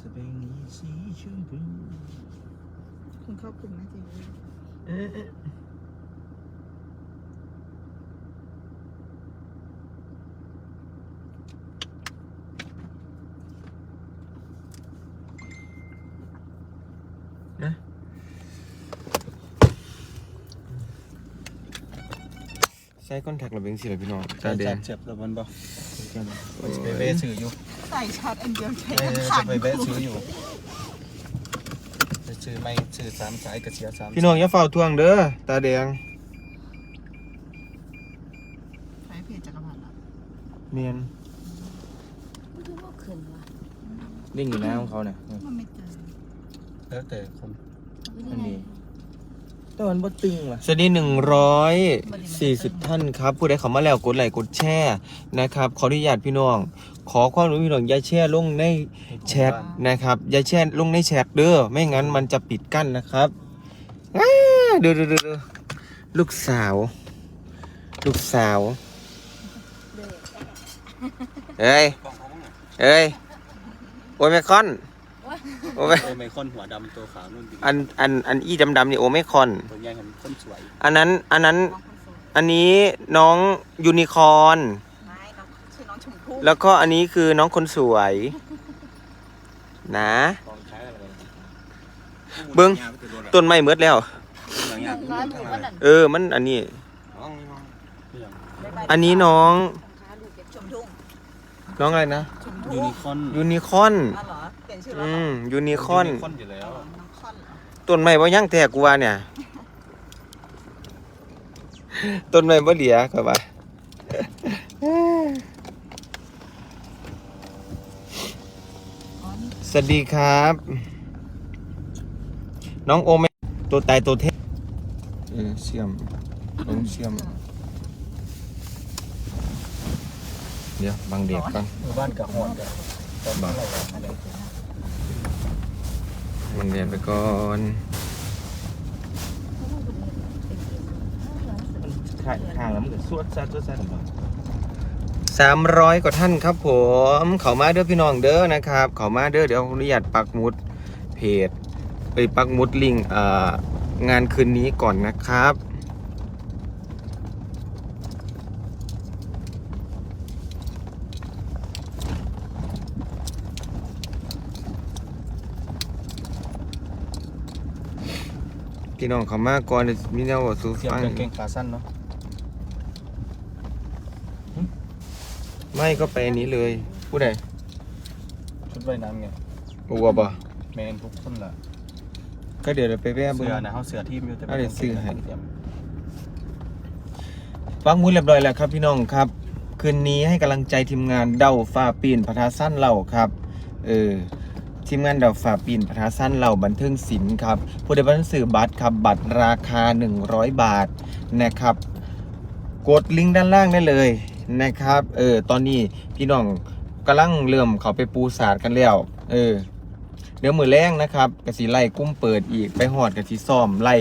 สเปงสีชมพูคุณครอบคลุมนะจริงเอ๊ะเอ๊ะนะใช้คอนแทคระเบียงสิเหรอพี่น้องตาแดง เจ็บแล้วมันบ่โอ้จะไปยเวะซื้ออยู่ ใส่ช็อตอันเดียวใช้เออทั้งขัจะนไปเวะซื้ออยู่จะซื้อไม่ซื้อสามสายกระเชียสามพี่น้องอย่าเฝ้าทวงเด้อตาแดงใช้เพจจักรพันธ์ละเนียนไม่รู้ว่าขึ้นว่ะนิ่งอยู่นะของเขาเนี่ย มันไม่เจอแล้วแต่คนไม่ได้ไง แต่มันบ่ตึงว่ะสวัสดีหนึ่งร้อยสี่สิบท่านครับ ผู้ใดเข้ามาแล้วกดไลค์กดแชร์นะครับ ขออนุญาตพี่น้อง ขอความรู้พี่น้องอย่าแชร์ลงในแชทนะครับอย่าแชร์ลงในแชทเด้อไม่งั้นมันจะปิดกั้นนะครับอ้าดูดูดูดูลูกสาว ลูกสาวเอ้ยเอ้ยโอเมคอน โอเมโอ้ไม่คนหัวดำตัวขาวนู่นดิอันอันอันอีดำๆนี่โอเมคอน ตัวใหญ่เห็นคนสวย อันนั้นอันนั้นน้องคนสวยอันนี้น้องยูนิคอร์นไม่น้องชื่อน้องชมพู่แล้วก็อันนี้คือน้องคนสวย นะ ของใช้อะไรเบิ่ง ต้นไม้เมืดแล้วร้านหนูก็นั่นเออมันอันนี้บ๊ายบายอันนี้น้อง ค้าลูกเก็บ ชมทุ่ง น้องอะไรนะชมยูทุ่งนิคอนยูนิคอร์นอ๋อเหรอเปลี่ยนชื่อแล้วอืเหรอม ยูนิคอร์นยูนิคอนอยู่แล้ว น้องคอนเหรอต้นไม้บ่ยังแต่กูว่าเนี่ย ต้นไม้บ่เหลียก็ว่า อ๋อนี่สวัสดีครับ น้องโอเมตัวตายตัวเทพเออเชื่อมลงเชื่อม เดี๋ยวบังเด็กก่อนหมู่บ้านกับหอนกับตอนบาอะไรวะมันเรียนไปก่อนห่างแล้วมันก็สวดซัดสวดซาสามร้อยกว่าท่านครับผม เขามาเด้อพี่น้องเด้อนะครับ เขามาเด้อเดี๋ยวอนุญาตปักมุดเพจไปปักมุดลิงเอ่องานคืนนี้ก่อนนะครับ พี่น้องเขามาก่อนเดี๋ยวมีแนวบอกสู่เสียบฟังกางเกงขาสั้นเนาะไม่ก็ไปอันนี้เลยผู้ใดชุดว่ายน้ำไงอัวบ่แมนทุกคนล่ะก็เดี๋ยวเราไปแวะเบิ่เสืงอนะเขาเสือทีมอยู่แต่เอาเดี๋ยวซื้อให้เตรียมฟังมุ้เรียบร้อยแล้วครับพี่น้องครับ คืนนี้ให้กำลังใจทีมงานเดาฝ่าปีนพระทาสั้นเหล่าครับ เออ ทีมงานเดาฝ่าปีนพระทาสั้นเหล่าบันเทิงศิลป์ครับผู้ใดบันสื่อบัตรครับบัตรราคา 100 บาทนะครับ กดลิงก์ด้านล่างได้เลยนะครับเออตอนนี้พี่น้องกำลังเริ่มเขาไปปูศาสตร์กันแล้วเออเดี๋ยวมือแรงนะครับกระสิไล่กุ้มเปิดอีกไปหอดกระสิซ่อมไล่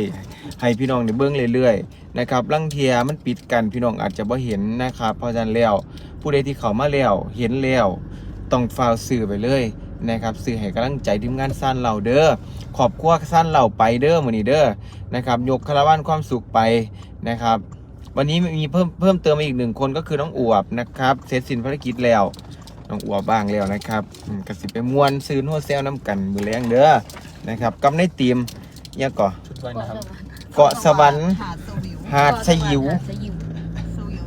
ให้พี่น้องได้เบิ้งเรื่อยๆนะครับลังเทียมันปิดกันพี่น้องอาจจะบ่เห็นนะครับเพราะฉะนั้นแล้วผู้ใดที่เขามาแล้วเห็นแล้วต้องฟาวสื่อไปเลย นะครับสื่อให้กำลังใจทีมงานสั้นเหล่าเด้อขอบครัวสั้นเหล่าไปเด้อมื้อนี้เด้อนะครับยกคาราวานความสุขไปนะครับ วันนี้มีเพิ่มเพิ่มเติมมาอีกหนึ่งคนก็คือน้องอวบนะครับเสร็จสิ้นภารกิจแล้วน้องอวบบ้างแล้วนะครับอืมกสิไปมวนซื้อนัวเซลน้ำกันมือแรงเด้อนะครับกำในตีมเนี่ยก่อชุดว่ายน้เกาะสวรรค์หาดสวิวหาดชะยิวสยิวสวิว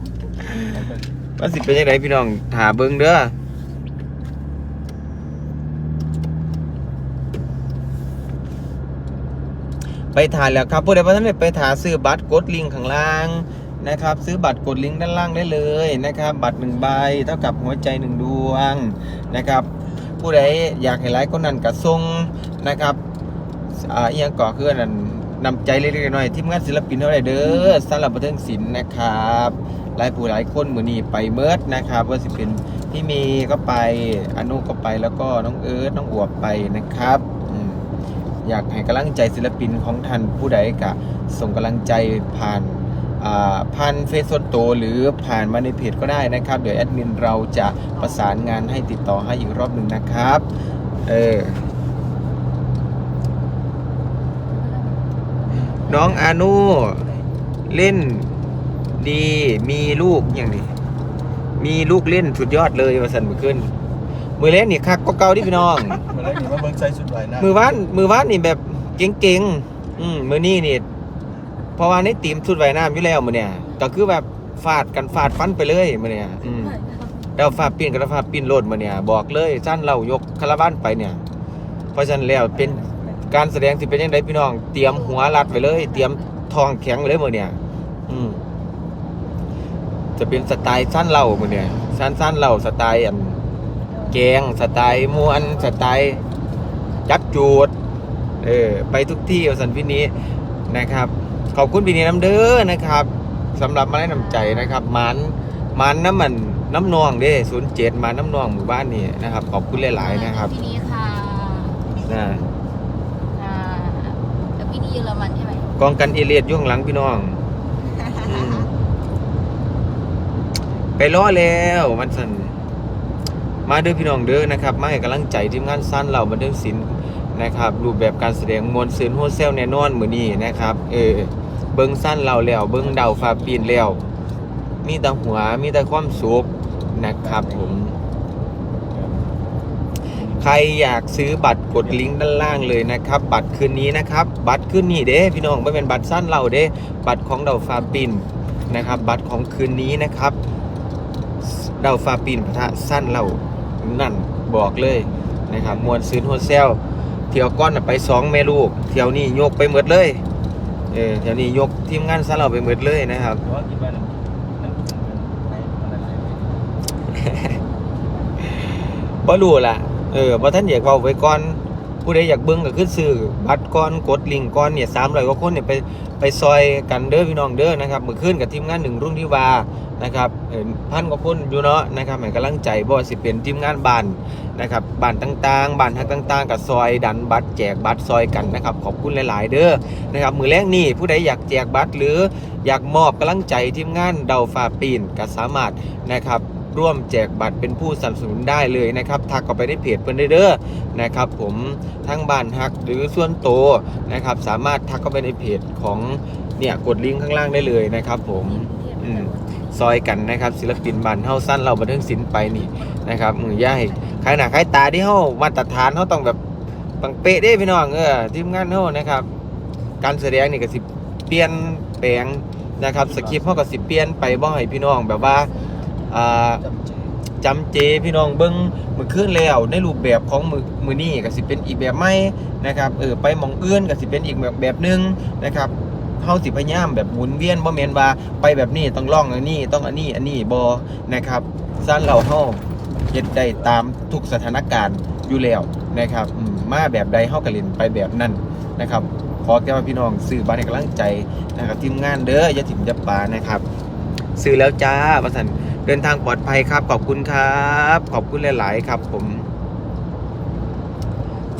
ำว่าสิเป็นยังไงพี่น้องถาเบิ้งเด้อ ไปถ่ายแล้วครับผู้ใดว่าท่านได้ไปถ่ายซื้อบัตรกดลิงก์ข้างล่างนะครับ ซื้อบัตรกดลิงก์ด้านล่างได้เลยนะครับ บัตรหนึ่งใบเท่ากับหัวใจหนึ่งดวงนะครับ ผู้ใดอยากให้ไลค์ก็นั่นกระทรงนะครับอ่าอียงก่อคือนั่นนำใจเล็กๆน้อยๆทีมงานศิลปินเท่าไรเด้อสำหรับบันเทิงศิลป์นะครับหลายผู้หลายคนมือนี้ไปเมิดนะครับว่าสิเป็นพี่เมย์ก็ไปอนุก็ไปแล้วก็น้องเอิร์ธน้องอวบไปนะครับ อยากให้กำลังใจศิลปินของท่านผู้ใดกะส่งกำลังใจผ่านอ่าผ่านเฟซส่วนตัวหรือผ่านมาในเพจก็ได้นะครับ เดี๋ยวแอดมินเราจะประสานงานให้ติดต่อให้อีกรอบหนึ่งนะครับ เออน้องอานุเล่นดีมีลูกอย่างนี้มีลูกเล่นสุดยอดเลยมาสันมือขึ้น มือเล่นนี่คักก็เก่าที่พี่น้องเมื่อไรนี่มาเบิ่งใส่ชุดว่ายน้ำมือว่านมือว่านนี่แบบเก่งๆอืมมือนี่นี่เพราะว่าในทีมชุดว่ายน้ำอยู่แล้วมือเนี่ยก็คือแบบฟาดกันฟาดฟันไปเลยมือเนี่ยอืมเราฟาดปีนกับเราฟาดปีนโลดมือเนี่ยบอกเลยสั้นเรายกคาราบ้านไปเนี่ย เพราะฉะนั้นแล้วเป็นการแสดงที่เป็นยังไงพี่น้อง เตรียมหัวรัดไว้เลย เตรียมทองแข็งเลยมือเนี่ย อืมจะเป็นสไตล์สั้นเรามือเนี่ยสั้นสั้นเราสไตล์อัน แกงสไตล์มวนสไตล์จับจูดเออไปทุกที่เอาสันพินี้นะครับ ขอบคุณพี่นี้น้ำเด้อนะครับสำหรับมาให้น้ำใจนะครับมันมันน้ำมันน้ำนองเด้ศูนย์เจ็ดมาน้ำนองหมู่บ้านนี่นะครับ ขอบคุณหลาย ๆ นะครับพี่นี้ค่ะนะค่ะแต่พี่นี้เยอรมันใช่ไหมกองกันเอเลียดยุ่ข้างหลังพี่น้องอืมไปล้อแล้วมันสัน มาเด้อพี่น้องเด้อนะครับ มาให้กำลังใจทีมงานสั้นเราบันเทิงศิลป์นะครับรูปแบบการแสดงมวลซืนโฮเซลแน่นอนมือนี้นะครับเออเบิ้งสั้นเราแล้วเบิ้งเดาฟาปีนแล้วมีแต่หัวมีแต่ความสุขนะครับผมใครอยากซื้อบัตรกดลิงก์ด้านล่างเลยนะครับ บัตรคืนนี้นะครับ บัตรคืนนี้เด้พี่น้องไม่เป็นบัตรสั้นเราเด้บัตรของเดาฟาปินนะครับ บัตรของคืนนี้นะครับ เดาฟาปินพระสั้นเรา นั่นบอกเลยนะครับมวลซื้อโฮเซลเที่ยวก้อนน่ะไปสองแม่ลูกเที่ยวนี้ยกไปหมดเลยเออเที่ยวนี้ยกทีมงานสั้นเราไปหมดเลยนะครับแต่ว่าคิดว่านั่นนั่นเป็นอะไรบ่รู้ล่ะเออบ่ท่านอยากเว้าไว้ก่อน ผู้ใดอยากเบิ่งก็คือซื้อบัตรก่อนกดลิงก์ก่อนเนี่ย300กว่าคนเนี่ยไปไปซอยกันเด้อพี่น้องเด้อนะครับมื้อคืนกับทีมงานหนึ่งรุ่นที่วานะครับพันกว่าคนอยู่เนาะนะครับให้กำลังใจบ่ว่าสิเป็นทีมงานบ้านนะครับบ้านต่างๆบ้านฮักต่างๆ กับซอยดันบัตรแจกบัตรซอยกันนะครับขอบคุณหลายๆ เด้อนะครับมือแรกนี่ผู้ใดอยากแจกบัตรหรืออยากมอบกำลังใจทีมงานเดาฟ้าปีนก็สามารถนะครับ ร่วมแจกบัตรเป็นผู้สนับสนุนได้เลยนะครับทักเข้าไปในเพจเพิ่นเด้อนะครับ ผมทั้งบ้านฮักหรือส่วนโตวนะครับ สามารถทักเข้าไปในเพจของเนี่ยกดลิงก์ข้างล่างได้เลยนะครับ ผมอืมซอยกันนะครับ ศิลปินบ้านเฮาสั้นเราบันเทิงศิลป์ไปนี่นะครับมือย่ายใครหนาใครตาที่เฮามาตรฐานเฮาต้องแบบปังเป๊ะเด้พี่น้องเออทีมงานเฮานะครับ การแสดงนี่ก็สิเปลี่ยนแปลงนะครับสคริปต์เฮาก็สิเปลี่ยนไปบ่ให้พี่น้องแบบว่า อ่าจำเจพี่น้องเบิ้งมือขึ้นแล้วในรูปแบบของมือมือนี่ก็สิเป็นอีกแบบใหม่นะครับเออไปมองเอื่นก็สิเป็นอีกแบบแบบหนึงนะครับเฮาสิพยายามแบบหมุนเวียนบ่แม่นว่าไปแบบนี้ต้องล่องอันนี้ต้องอันนี้อันนี้บ่นะครับสั้นเราเฮาเฮ็ดได้ตามทุกสถานการณ์อยู่แล้วนะครับมาแบบใดเฮาก็เล่นไปแบบนั้นนะครับขอแค่ว่าพี่น้องซื้อบัตรให้กำลังใจนะครับทีมงานเด้ออย่าถิ่มอย่าปานะครับซื้อแล้วจ้าประสัน เดินทางปลอดภัยครับ ขอบคุณครับ ขอบคุณหลาย ๆ ครับ ผม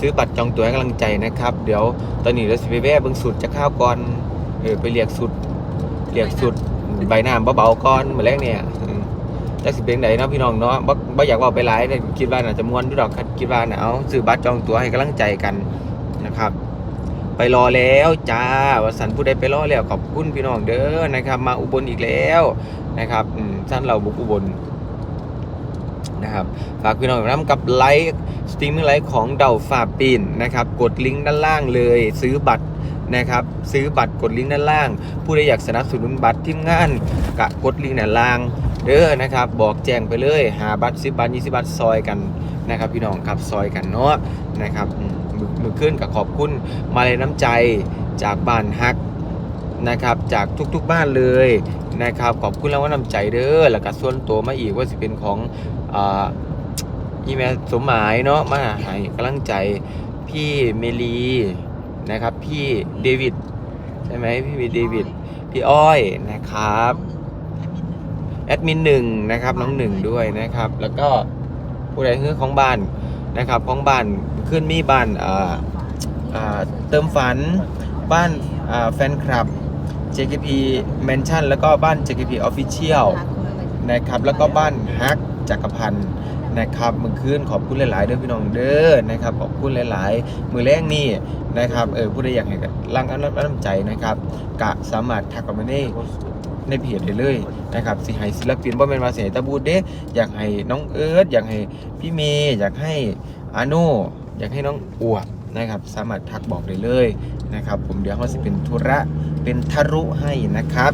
ซื้อบัตรจองตั๋วให้กำลังใจนะครับ เดี๋ยวตอนนี้เราสิไปแวะเบิ่งสุดจะข้าวก่อนเออไปเรียกสุดเรียกสุดใบหน้าเบาๆก่อนมาแรกเนี่ยจักสิเป็นไหนเนาะพี่น้องเนาะบ่บ่อยากว่าไปหลายแต่คิดว่าน่าจะมวนอยู่ดอกคิดว่าน่ะเอาซื้อบัตรจองตั๋วให้กำลังใจกันนะครับ ไปรอแล้วจ้าวสันผู้ใดไปรอแล้วขอบคุณพี่น้องเด้อนะครับ มาอุบลอีกแล้วนะครับอืมท่านเราบุกอุบลนะครับฝากพี่น้องน้ำกับไลค์สตรีมมิ่งไลค์ของเดาฝ่าปีนนะครับ กดลิงก์ด้านล่างเลย ซื้อบัตรนะครับ ซื้อบัตรกดลิงก์ด้านล่าง ผู้ใดอยากสนับสนุนบัตรทีมงานกะกดลิงก์ด้านล่างเด้อนะครับ บอกแจ้งไปเลยหาบัตร10บัตร20บัตรซอยกันนะครับ พี่น้องครับซอยกันเนาะนะครับ มือขึ้นกับขอบคุณมาเลยน้ำใจจากบ้านฮักนะครับจากทุกๆบ้านเลยนะครับขอบคุณแล้วว่าน้ำใจเด้อแล้วก็ส่วนตัวมาอีกว่าสิเป็นของอ่าอีเมลสมหมายเนาะมาให้กำลังใจพี่เมลีนะครับพี่เดวิดใช่ไหมพี่เดวิดพี่อ้อยนะครับแอดมินหนึ่งนะครับน้องหนึ่งด้วยนะครับ แล้วก็ผู้ใดเฮือของบ้าน นะครับของบ้านขึ้นมีบ้านเติมฝันบ้านแฟนคลับ JKP Mansion แล้วก็บ้าน JKP Official นะครับแล้วก็บ้านฮักจักรพันธ์นะครับเมื่อคืนขอบคุณหลายๆเด้อพี่น้องเด้อนะครับขอบคุณหลาย ๆ มือแรกนี่นะครับเออผู้ใดอยากให้ร่างอันน้ำใจนะครับกะสามารถทักกันมาได้ ในเพจได้เลยนะครับสิให้ศิลปินบ่แม่นว่าสิให้ตะบูดเด้อยากให้น้องเอิร์ธอยากให้พี่เมย์อยากให้อาโน่อยากให้น้องอวบนะครับ สามารถทักบอกได้เลยนะครับ ผมเดี๋ยวเขาสิเป็นธุระเป็นทารุให้นะครับ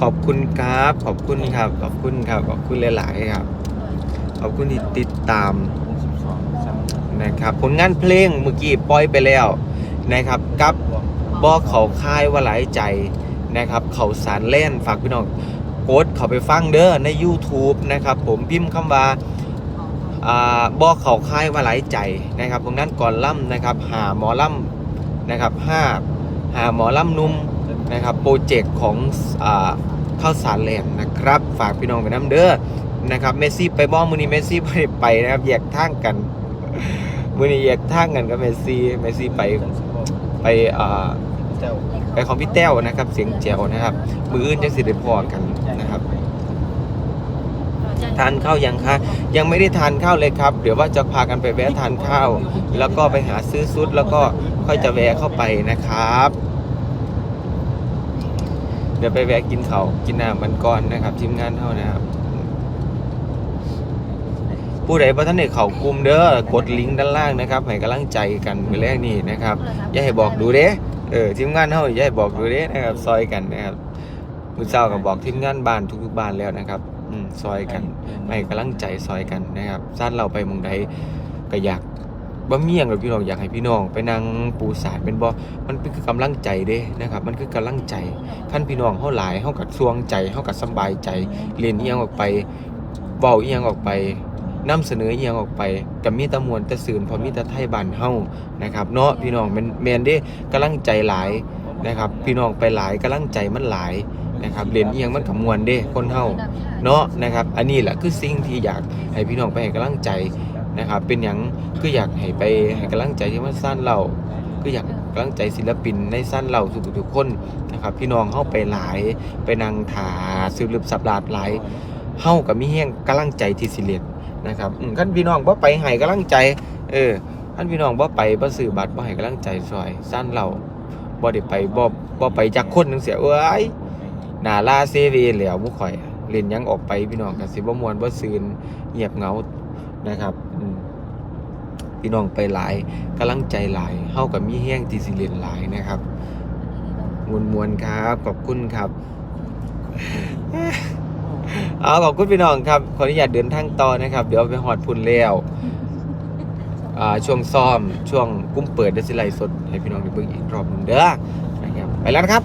ขอบคุณครับ ขอบคุณครับ ขอบคุณครับ ขอบคุณหลาย ๆ ครับ ขอบคุณที่ติดตามนะครับ ผลงานเพลงเมื่อกี้ปล่อยไปแล้ว นะครับกับบอกเขาค่ายว่าหลายใจนะครับ เขาสารเล่นฝากพี่น้องกดเขาไปฟังเด้อใน YouTube นะครับผมพิมพ์คำว่าอ่าบอกเขาค่ายว่าหลายใจนะครับผลงานก่อนล่ำนะครับ หาหมอล่ำนะครับห้าหาหมอล่ำนุ่มนะครับโปรเจกต์ของอข้าวสารแหลมนะครับ ฝากพี่น้องไปน้ำเด้อนะครับเมซี่ไปบ้องมือนี้เมซี่ไม่ไปนะครับแยกทางกันมือนี้แยกทางกันกับเมซี่เมซี่ไป ไปอ่าไปของพี่แต้วนะครับ เสียงแจ๋วนะครับ มืออื่นจะสิได้พอกันนะครับทานข้าวยังคะยังไม่ได้ทานข้าวเลยครับ เดี๋ยวว่าจะพากันไปแวะทานข้าว แล้วก็ไปหาซื้อซุดแล้วก็ค่อยจะแวะเข้าไปนะครับ เดี๋ยวไปแวะกินเขากินน้ำมันก่อนนะครับทีมงานเท่านะครับ ผู้ใดประท่านเอกเขากลุ่มเด้อกดลิงก์ด้านล่างนะครับให้กำลังใจกันไปแรกนี่นะครับอย่าให้บอกดูเด้เออทีมงานเท่าอย่าให้บอกดูเด้นะครับซอยกันนะครับมือเจ้าก็บอกทีมงานบ้านทุกๆบ้านแล้วนะครับอืมซอยกันให้กำลังใจซอยกันนะครับสั้นเราไปหมองใดก็อยากบ่มีหยังหรอกพี่น้องอยากให้พี่น้อง ไปนั่งปูสาดเป็นบ่มันเป็นคือกำลังใจเด้นะครับ มันคือกำลังใจท่านพี่น้องเฮาหลายเฮาก็สวงใจเฮาก็สำบายใจเรียนอีหยังออกไปเว้าอีหยังออกไป นำเสนอเอียงออกไปก็มีตะมวลต่สื่นพอมีต่ไทยบ้านเฮานะครับเนาะพี่น้องแมนแมนเด้กำลังใจหลายนะครับ พี่น้องไปหลายกำลังใจมันหลายนะครับเรียนเอียงมันก็ม่วนเด้คนเฮาเนาะนะครับ อันนี้แหละคือสิ่งที่อยากให้พี่น้องไปให้กำลังใจนะครับ เป็นอย่างคืออยากให้ไปให้กำลังใจที่ว่าสั้นเราคืออยากกำลังใจศิลปินในสั้นเราทุกทุกๆคนนะครับ พี่น้องเข้าไปหลายไปนั่งถาสืบลึบสับลาดหลายเฮากับมีแห้งกำลังใจที่สิเลียน นะครับอืมคันพี่น้องบ่ไปให้กำลังใจ เออคันพี่น้องบ่ไปบ่ซื้อบัตรบ่ให้กำลังใจซอยสั้นเราบ่ได้ไปบ่บ่ไปจากคนนึงเสียเอ้ยหนาลาเซเวแหล้วมุข่อยเล่นยังออกไปพี่น้องกันสิบ่มวนบ่ซืนเงียบเงานะครับพี่น้องไปหลายกำลังใจหลายเฮากับมีแห้งที่สิเล่นหลายนะครับมวนมวนๆครับขอบคุณครับ เอาขอบคุณพี่น้องครับ ขออนุญาตเดินทางต่อนะครับ เดี๋ยวไปฮอดพุ่นแล้วอ่าช่วงซ้อมช่วงกุ้มเปิดเดยวสิไลฟ์สดให้พี่น้องได้เบิ่งอีกรอบหนึงเด้อนะครับไปแล้วนะครับ